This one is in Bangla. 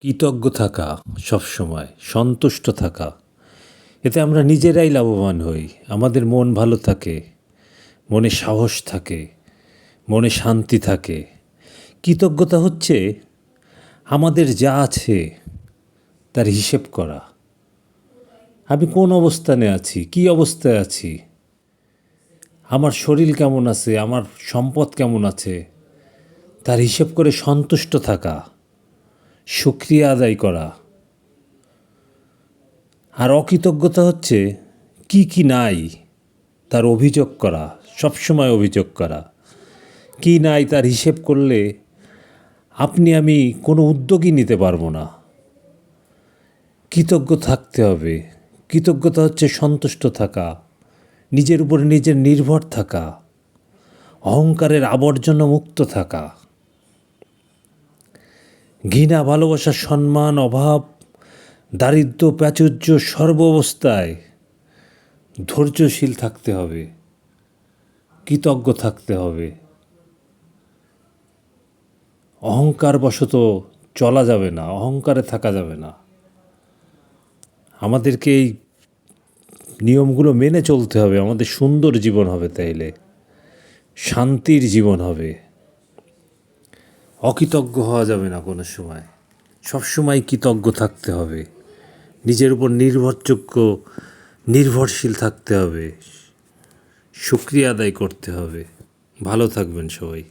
কৃতজ্ঞ থাকা সবসময়, সন্তুষ্ট থাকা। এতে আমরা নিজেরাই লাভবান হই। আমাদের মন ভালো থাকে, মনে সাহস থাকে, মনে শান্তি থাকে। কৃতজ্ঞতা হচ্ছে আমাদের যা আছে তার হিসেব করা। আমি কোন অবস্থানে আছি? কি অবস্থায় আছি? আমার শরীর কেমন আছে? আমার সম্পদ কেমন আছে? তার হিসেব করে সন্তুষ্ট থাকা। সুক্রিয়া আদায় করা। আর অকৃতজ্ঞতা হচ্ছে কি কি নাই তার অভিযোগ করা, সবসময় অভিযোগ করা। কি নাই তার হিসেব করলে আপনি, আমি কোনো উদ্যোগই নিতে পারব না। কৃতজ্ঞ থাকতে হবে। কৃতজ্ঞতা হচ্ছে সন্তুষ্ট থাকা, নিজের উপরে নিজের নির্ভর থাকা, অহংকারের আবর্জনা মুক্ত থাকা। ঘৃণা, ভালোবাসা, সম্মান, অভাব, দারিদ্র, প্রাচুর্য সর্ব অবস্থায় ধৈর্যশীল থাকতে হবে, কৃতজ্ঞ থাকতে হবে। অহংকার বশত চলা যাবে না, অহংকারে থাকা যাবে না। আমাদেরকে এই নিয়মগুলো মেনে চলতে হবে, আমাদের সুন্দর জীবন হবে তাইলে, শান্তির জীবন হবে। অকৃতজ্ঞ হওয়া যাবে না কোনো সময়। সবসময় কৃতজ্ঞ থাকতে হবে। নিজের উপর নির্ভরযোগ্য, নির্ভরশীল থাকতে হবে। সুক্রিয়া আদায় করতে হবে। ভালো থাকবেন সবাই।